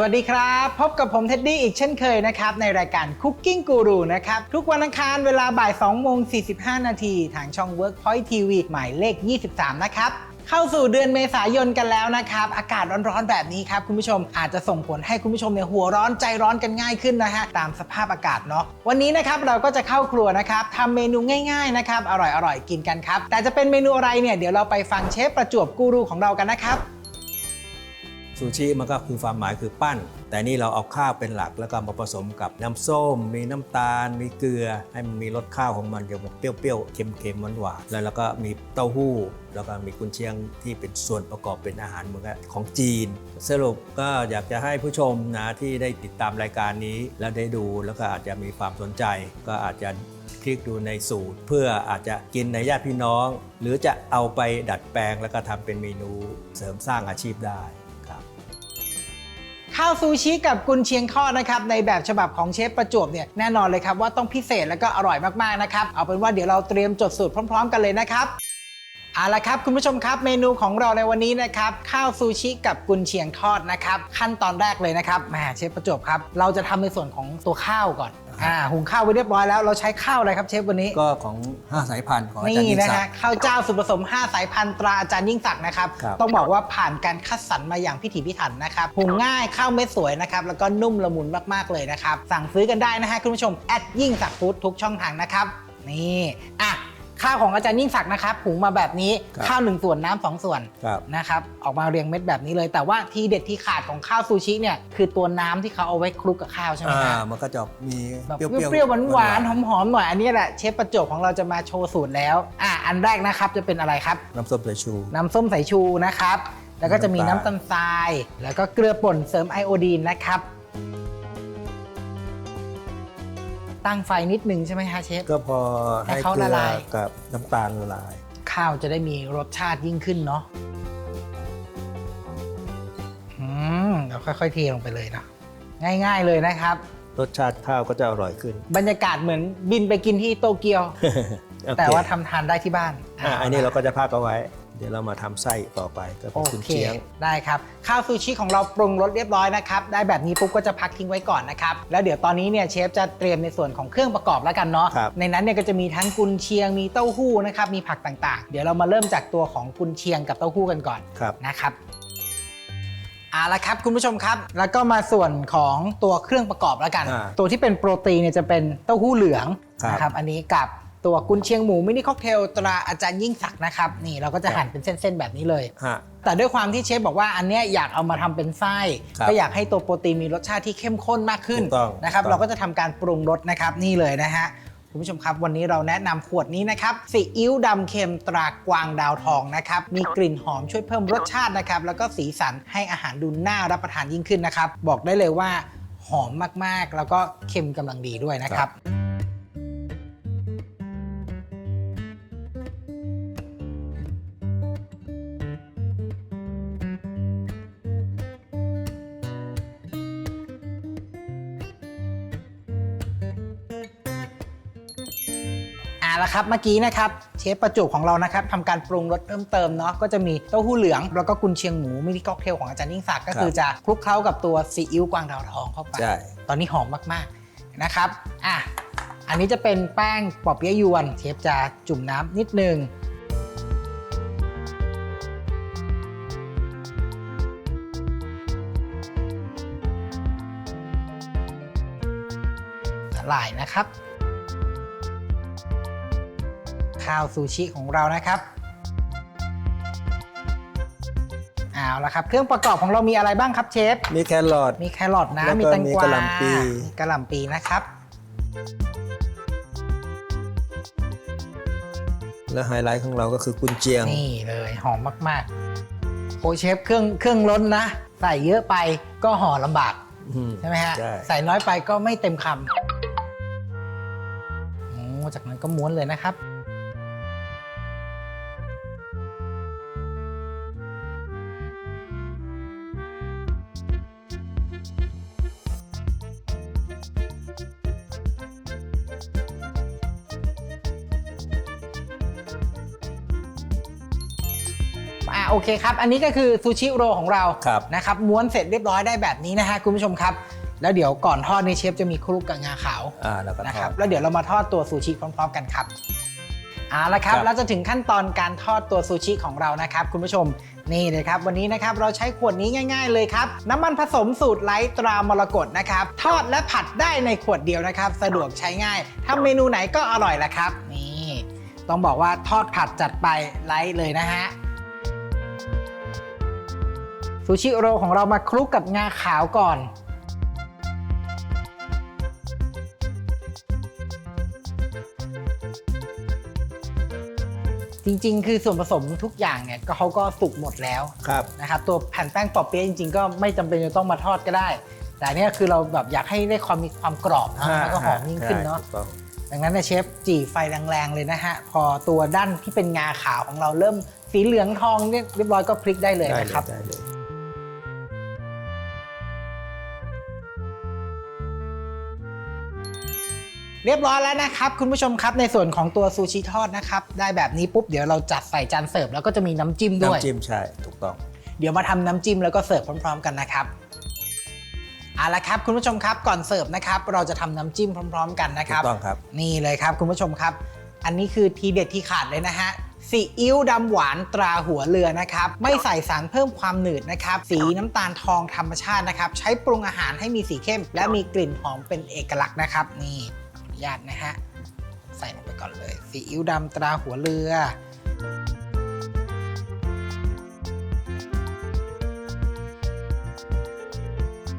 สวัสดีครับ พบกับผมเท็ดดี้อีกเช่นเคยนะครับ ในรายการ Cooking Guru นะครับ ทุกวันอังคารเวลาบ่าย2โมง45 นาทีทางช่อง Workpoint TV หมายเลข 23 นะครับเข้าสู่เดือนเมษายนกันแล้วนะครับ อากาศร้อนๆแบบนี้ครับคุณผู้ชมอาจจะส่งผลให้คุณผู้ชมเนี่ยหัวร้อนใจร้อนกันง่ายขึ้นนะฮะตามสภาพอากาศเนาะวันนี้นะครับเราก็จะเข้าครัวนะครับทำเมนูง่ายๆนะครับอร่อยๆกินกันครับแต่จะเป็นเมนูอะไรเนี่ยเดี๋ยวเราไปฟังเชฟประจวบกูรูของเรากันนะครับ ซูชิมันก็คือความหมายคือปั้น แต่นี่เราเอาข้าวเป็นหลักแล้วก็มาผสมกับน้ำส้ม มีน้ำตาล มีเกลือ ให้มันมีรสข้าวของมันเดี๋ยวมันเปรี้ยวๆ เค็มๆหวานๆแล้วเราก็มีเต้าหู้ แล้วก็มีกุนเชียงที่เป็นส่วนประกอบเป็นอาหารเหมือนกับของจีน สรุปก็อยากจะให้ผู้ชมนะที่ได้ติดตามรายการนี้ แล้วได้ดูแล้วก็อาจจะมีความสนใจ ก็อาจจะคลิกดูในสูตร เพื่ออาจจะกินในญาติพี่น้อง หรือจะเอาไปดัดแปลงแล้วก็ทำเป็นเมนูเสริมสร้างอาชีพได้ ข้าวซูชิกับกุนเชียงทอดนะครับในแบบฉบับของเชฟประจวบเนี่ยแน่นอนเลยครับว่าต้องพิเศษแล้วก็อร่อยมากๆนะครับเอาเป็นว่าเดี๋ยวเราเตรียมจดสูตรพร้อม ๆ กันเลยนะครับเอาละครับคุณผู้ชมครับเมนูของเราในวันนี้นะครับข้าวซูชิกับกุนเชียงทอดนะครับขั้นตอนแรกเลยนะครับแหมเชฟประจวบครับเราจะทำในส่วนของตัวข้าวก่อน อ่าหุงข้าวไว้เรียบร้อยแล้วเราใช้ข้าวอะไรครับเชฟวันนี้ก็ของ 5 สายพันธุ์ของอาจารย์นี่ยิ่งนะศักฮะดิ์ ข้าวเจ้าสูตรผสม 5 สายพันธุ์ตราอาจารย์ยิ่งศักดิ์นะครับ ครับ ต้องบอกว่าผ่านการคัดสรรมาอย่างพิถีพิถันนะครับหุงง่ายข้าวเม็ดสวยนะครับแล้วก็นุ่มละมุนมากๆเลยนะครับสั่งซื้อกันได้นะฮะคุณผู้ชมแอดยิ่งศักดิ์ฟู้ดทุกช่องทางนะครับนี่อะ ข้าวของอาจารย์ยิ่งศักดิ์นะครับหุงมาแบบนี้ข้าวหนึ่งส่วนน้ำสองส่วนครับ นะครับออกมาเรียงเม็ดแบบนี้เลย แต่ว่าทีเด็ดที่ขาดของข้าวซูชิเนี่ยคือตัวน้ำที่เขาเอาไว้คลุกกับข้าวใช่ไหมอ่าฮะมันก็จะมีแบบเปรี้ยวๆเปรี้ยวๆหวานๆๆหอมๆหน่อยอันนี้แหละเชฟประจวบของเราจะมาโชว์สูตรแล้วอะอันแรกนะครับจะเป็นอะไรครับ น้ำส้มสายชู น้ำส้มสายชูนะครับ แล้วก็จะมีน้ำน้ำตาล ตาลทราย แล้วก็เกลือป่นเสริมไอโอดีนนะครับ ตั้งไฟนิดนึงใช่ไหมคะเชฟ ก็พอให้ให้เขาเกลืละอลาย กับน้ำตาลละลาย ข้าวจะได้มีรสชาติยิ่งขึ้นเนาะอืมเราค่อยๆเทลงไปเลยเนาะง่ายๆเลยนะครับ รสชาติข้าวก็จะอร่อยขึ้น บรรยากาศเหมือนบินไปกินที่โตเกียว โอเคแต่ว่าทำทานได้ที่บ้านอ่าอันนี้เราก็จะพักเอาไว้ เดี๋ยวเรามาทำไส้ต่อไปก็เป็นโอคุณเคเชียงได้ครับข้าวซูชิของเราปรุงรสเรียบร้อยนะครับได้แบบนี้ปุ๊บก็จะพักทิ้งไว้ก่อนนะครับแล้วเดี๋ยวตอนนี้เนี่ยเชฟจะเตรียมในส่วนของเครื่องประกอบแล้วกันเนาะครับในนั้นเนี่ยก็จะมีทั้งกุนเชียงมีเต้าหู้นะครับมีผักต่างๆ เดี๋ยวเรามาเริ่มจากตัวของกุนเชียงกับเต้าหู้กันก่อนครับนะครับเอาละครับคุณผู้ชมครับ แล้วก็มาส่วนของตัวเครื่องประกอบแล้วกันอ่าตัวที่เป็นโปรตีนเนี่ยจะเป็นเต้าหู้เหลืองครับนะครับอันนี้กับ ตัวกุนเชียงหมูมินิค็อกเทลตราอาจารย์ยิ่งศักดิ์นะครับนี่เราก็จะหั่นเป็นเส้นๆแบบนี้เลย ฮะ แต่ด้วยความที่เชฟบอกว่าอันเนี้ยอยากเอามาทำเป็นไส้ครับก็อยากให้ตัวโปรตีนมีรสชาติที่เข้มข้นมากขึ้นถูกต้องนะครับ ถูกต้อง เราก็จะทำการปรุงรสนะครับนี่เลยนะฮะคุณผู้ชมครับ วันนี้เราแนะนำขวดนี้นะครับซีอิ๊วดำเค็มตรากวางดาวทองนะครับมีกลิ่นหอมช่วยเพิ่มรสชาตินะครับ แล้วก็สีสันให้อาหารดูน่ารับประทานยิ่งขึ้นนะครับ บอกได้เลยว่าหอมมากๆ แล้วก็เค็มกำลังดีด้วยนะครับ อ่าละครับเมื่อกี้นะครับเชฟประจุของเรานะครับทำการปรุงรสเพิ่มเติมเนาะก็จะมีเต้าหู้เหลือง แล้วก็กุนเชียงหมูมินิค็อกเทลของอาจารย์ยิ่งศักดิ์ก็คือจะคลุกเคล้ากับตัวซีอิ๊วกวางดาวทองเข้าไป ใช่ ตอนนี้หอมมากๆนะครับอะอันนี้จะเป็นแป้งปอเปี๊ยะยวนเชฟจะจุ่มน้ำนิดนึงละลายนะครับ ข้าวซูชิของเรานะครับเอาละครับ เครื่องประกอบของเรามีอะไรบ้างครับเชฟ มีแครอท มีแครอทนะ แล้วก็มีแตงกวามีกะหล่ำปี มีกะหล่ำปีนะครับ แล้วไฮไลท์ของเราก็คือกุนเชียง นี่เลยหอมมากๆโอ้เชฟเครื่องเครื่องล้นนะ ใส่เยอะไปก็ห่อลำบาก อืม ใช่ไหมฮะ ใช่ ใส่น้อยไปก็ไม่เต็มคำโอ้จากนั้นก็ม้วนเลยนะครับ โอเคครับ อันนี้ก็คือซูชิโรของเราครับนะครับม้วนเสร็จเรียบร้อยได้แบบนี้นะฮะคุณผู้ชมครับ แล้วเดี๋ยวก่อนทอดนี่เชฟจะมีคลุกกับงาขาวอ่าแล้วก็นะทคอรับดแล้วเดี๋ยวเรามาทอดตัวซูชิพร้อมๆกันครับเอาละครับครับ เราจะถึงขั้นตอนการทอดตัวซูชิของเรานะครับ คุณผู้ชมนี่เลยครับ วันนี้นะครับเราใช้ขวดนี้ง่าย ๆ เลยครับ น้ำมันผสมสูตรไลท์ตรามรกตนะครับ ทอดและผัดได้ในขวดเดียวนะครับ สะดวกใช้ง่ายทำเมนูไหนก็อร่อยละครับ นี่ ต้องบอกว่าทอดผัดจัดไปไลท์เลยนะฮะ ซูชิโรของเรามาคลุกกับงาขาวก่อนจริงๆ คือส่วนผสมทุกอย่างเนี่ยก็เขาก็สุกหมดแล้วครับนะครับตัวแผ่นแป้งปอเปี๊ยะจริงๆ ก็ไม่จำเป็นจะต้องมาทอดก็ได้ แต่อันเนี่ยคือเราแบบอยากให้ได้ความมีความกรอบนะแล้วก็หอมยิ่งขึ้นเนาะใช่ถูกต้องดังนั้นเนี่ยเชฟจี่ไฟแรงๆเลยนะฮะ พอตัวด้านที่เป็นงาขาวของเราเริ่มสีเหลืองทองเนี่ยเรียบร้อยก็พลิกได้เลยได้นะเลครับ เลยเรียบร้อยแล้วนะครับคุณผู้ชมครับในส่วนของตัวซูชิทอดนะครับได้แบบนี้ปุ๊บเดี๋ยวเราจัดใส่จานเสิร์ฟแล้วก็จะมีน้ำจิ้มด้วย น้ำจิ้มใช่ถูกต้อง เดี๋ยวมาทำน้ำจิ้มแล้วก็เสิร์ฟพร้อม ๆ กันนะครับเอาละครับคุณผู้ชมครับก่อนเสิร์ฟนะครับเราจะทำน้ำจิ้มพร้อม ๆ กันนะคถูรับกต้องครับ นี่เลยครับคุณผู้ชมครับ อันนี้คือทีเด็ดที่ขาดเลยนะฮะซีอิ๊วดำหวานตราหัวเรือนะครับ ไม่ใส่สารเพิ่มความหนืดนะครับ สีน้ำตาลทองธรรมชาตินะครับ ใช้ปรุงอาหารให้มีสีเข้ม และมีกลิ่นหอมเป็นเอกลักษณ์นะครับ นี่ขออนุ ญาตนะฮะ ใส่ลงไปก่อนเลยซีอิ๊วดำตราหัวเรือ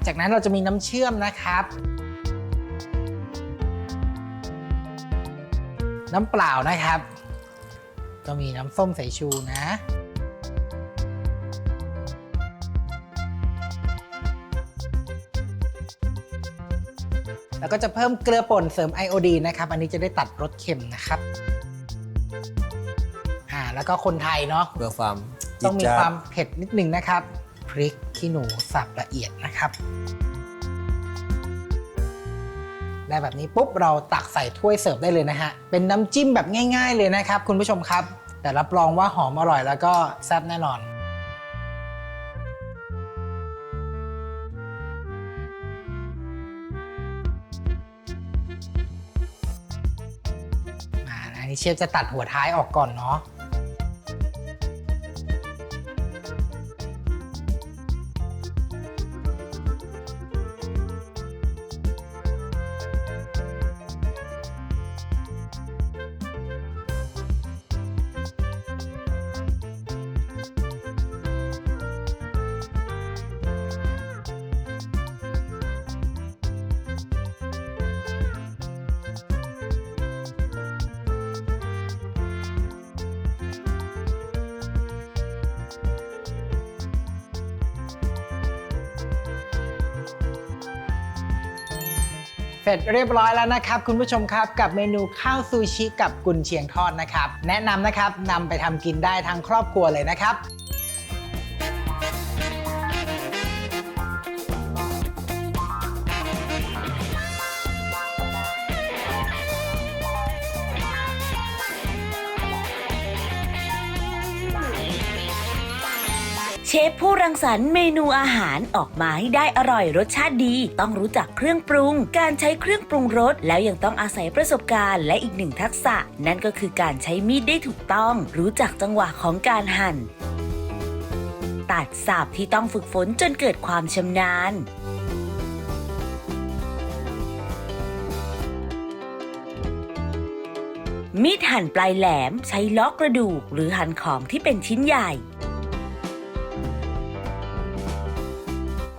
จากนั้นเราจะมีน้ำเชื่อมนะครับ น้ำเปล่านะครับ ก็มีน้ำส้มสายชูนะ แล้วก็จะเพิ่มเกลือป่นเสริมไอโอดีนนะครับ อันนี้จะได้ตัดรสเค็มนะครับอ่าแล้วก็คนไทยเนาะเพื่อความต้องมีจี๊ดคจ๊ดวามเผ็ดนิดนึงนะครับพริกขี้หนูสับละเอียดนะครับได้แบบนี้ปุ๊บเราตักใส่ถ้วยเสิร์ฟได้เลยนะฮะ เป็นน้ำจิ้มแบบง่าย ๆ เลยนะครับ คุณผู้ชมครับ แต่รับรองว่าหอมอร่อยแล้วก็แซ่บแน่นอน เชฟจะตัดหัวท้ายออกก่อนเนาะ ร็จเรียบร้อยแล้วนะครับ คุณผู้ชมครับกับเมนูข้าวซูชิกับกุนเชียงทอดนะครับ แนะนำนะครับนำไปทำกินได้ทั้งครอบครัวเลยนะครับ เชฟผู้รังสรรค์เมนูอาหารออกมาให้ได้อร่อยรสชาติดี ต้องรู้จักเครื่องปรุง การใช้เครื่องปรุงรส แล้วยังต้องอาศัยประสบการณ์และอีกหนึ่งทักษะ นั่นก็คือการใช้มีดได้ถูกต้อง รู้จักจังหวะของการหั่น ตัดสับที่ต้องฝึกฝนจนเกิดความชำนาญมีดหั่นปลายแหลมใช้ล็อกกระดูกหรือหั่นของที่เป็นชิ้นใหญ่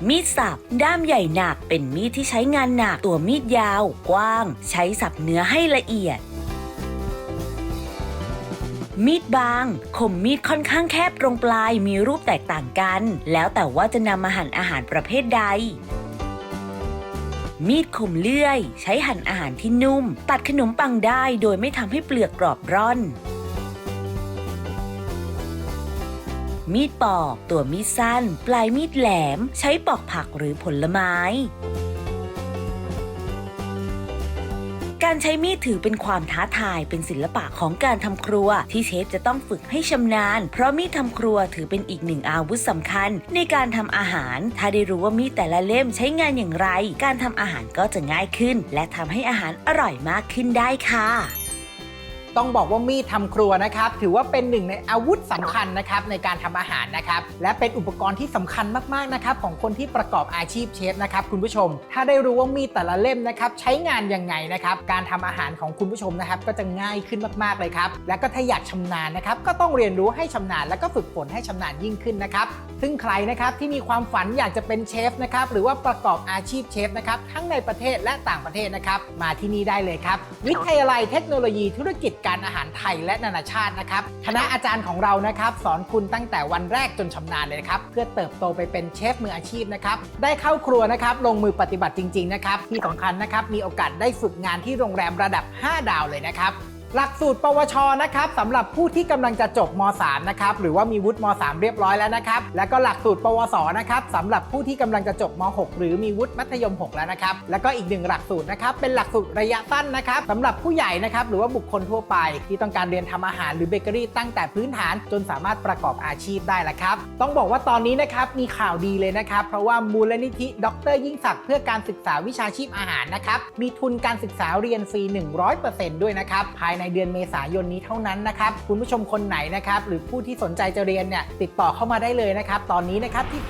มีดสับ ด้ามใหญ่หนักเป็นมีดที่ใช้งานหนัก ตัวมีดยาว กว้าง ใช้สับเนื้อให้ละเอียด มีดบางคมมีดค่อนข้างแคบตรงปลายมีรูปแตกต่างกัน แล้วแต่ว่าจะนำมาหั่นอาหารประเภทใดมีดคมเลื่อย ใช้หั่นอาหารที่นุ่ม ตัดขนมปังได้โดยไม่ทำให้เปลือกกรอบร่อน มีดปอก ตัวมีดสั้น ปลายมีดแหลม ใช้ปอกผักหรือผลไม้ การใช้มีดถือเป็นความท้าทายเป็นศิลปะของการทำครัว ที่เชฟจะต้องฝึกให้ชำนาญ เพราะมีดทำครัวถือเป็นอีกหนึ่งอาวุธสำคัญ ในการทำอาหาร ถ้าได้รู้ว่ามีดแต่ละเล่มใช้งานอย่างไร การทำอาหารก็จะง่ายขึ้น และทำให้อาหารอร่อยมากขึ้นได้ค่ะ ต้องบอกว่ามีดทำครัวนะครับ ถือว่าเป็นหนึ่งในอาวุธสำคัญนะครับในการทำอาหารนะครับ และเป็นอุปกรณ์ที่สำคัญมากๆนะครับของคนที่ประกอบอาชีพเชฟนะครับคุณผู้ชม ถ้าได้รู้ว่ามีดแต่ละเล่มนะครับใช้งานยังไงนะครับการทำอาหารของคุณผู้ชมนะครับก็จะง่ายขึ้นมากๆเลยครับ และก็ถ้าอยากชำนาญนะครับก็ต้องเรียนรู้ให้ชำนาญแล้วก็ฝึกฝนให้ชำนาญยิ่งขึ้นนะครับซึ่งใครนะครับที่มีความฝันอยากจะเป็นเชฟนะครับหรือว่าประกอบอาชีพเชฟนะครับทั้งในประเทศและต่างประเทศนะครับมาที่นี่ได้เลยครับวิทยาลัยเทคโนโลยีธุรกิจการอาหารไทยและนานาชาตินะครับ คณะอาจารย์ของเรานะครับสอนคุณตั้งแต่วันแรกจนชำนาญเลยครับเพื่อเติบโตไปเป็นเชฟมืออาชีพนะครับได้เข้าครัวนะครับลงมือปฏิบัติจริง ๆ นะครับที่สำคัญนะครับมีโอกาสได้ฝึกงานที่โรงแรมระดับ 5 ดาวเลยนะครับ หลักสูตร ปวช นะครับสำหรับผู้ที่กำลังจะจบม .3 นะครับหรือว่ามีวุฒิม .3 เรียบร้อยแล้วนะครับ แล้วก็หลักสูตร ปวส นะครับสำหรับผู้ที่กำลังจะจบม .6 หรือมีวุฒิมัธยม 6 แล้วนะครับ แล้วก็อีกหนึ่งหลักสูตรนะครับเป็นหลักสูตรระยะสั้นนะครับสำหรับผู้ใหญ่นะครับหรือว่าบุคคลทั่วไป ที่ต้องการเรียนทำอาหารหรือเบเกอรี่ตั้งแต่พื้นฐานจนสามารถประกอบอาชีพได้ล้วครับ ต้องบอกว่าตอนนี้นะครับมีข่าวดีเลยนะครับ เพราะว่ามูลนิธิ ดร ยิ่งศักดิ์เพื่อการศึกษาวิชาชีพอาหารนะครับมีทุนการศึกษาเรียนฟรี 100%ด้วยนะครับภายในเดือนเมษายนนี้เท่านั้นนะครับคุณผู้ชมคนไหนนะครับหรือผู้ที่สนใจจะเรียนเนี่ยติดต่อเข้ามาได้เลยนะครับตอนนี้นะครับที่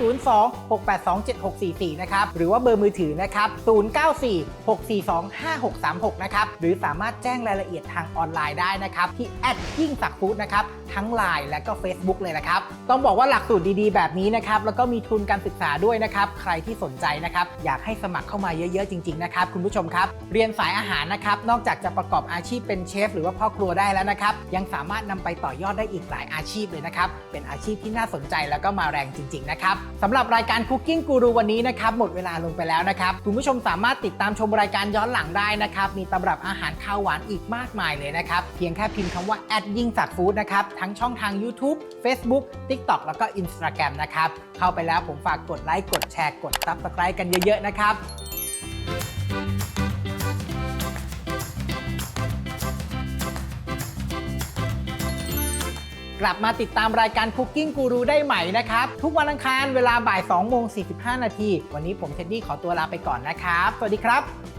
02-682-7644 นะครับหรือว่าเบอร์มือถือนะครับ 094-642-5636 นะครับหรือสามารถแจ้งรายละเอียดทางออนไลน์ได้นะครับที่แอดยิ่งศักฟู้ดนะครับทั้ง Line และก็ Facebook เลยนะครับ ต้องบอกว่าหลักสูตรดีๆ แบบนี้นะครับ แล้วก็มีทุนการศึกษาด้วยนะครับ ใครที่สนใจนะครับ อยากให้สมัครเข้ามาเยอะๆ จริง ๆ นะครับ คุณผู้ชมครับ เรียนสายอาหารนะครับ นอกจากจะประกอบอาชีพเป็นเชฟหรือว่าพ่อครัวได้แล้วนะครับ ยังสามารถนำไปต่อยอดได้อีกหลายอาชีพเลยนะครับ เป็นอาชีพที่น่าสนใจแล้วก็มาแรงจริง ๆ นะครับสำหรับรายการ Cooking Guru วันนี้นะครับหมดเวลาลงไปแล้วนะครับคุณผู้ชมสามารถติดตามชมรายการย้อนหลังได้นะครับมีตำรับอาหารข้าวหวานอีกมากมายเลยนะครับเพียงแค่พิมพ์คำว่าแอดยิ่งศักฟู้ดนะครับทั้งช่องทาง YouTube Facebook TikTok แล้วก็ Instagram นะครับเข้าไปแล้วผมฝากกดไลค์กดแชร์กด Subscribe กันเยอะๆนะครับ กลับมาติดตามรายการ Cooking Guru ได้ใหม่นะครับ ทุกวันอังคารเวลาบ่าย2โมง45 นาที วันนี้ผมเท็ดดี้ขอตัวลาไปก่อนนะครับ สวัสดีครับ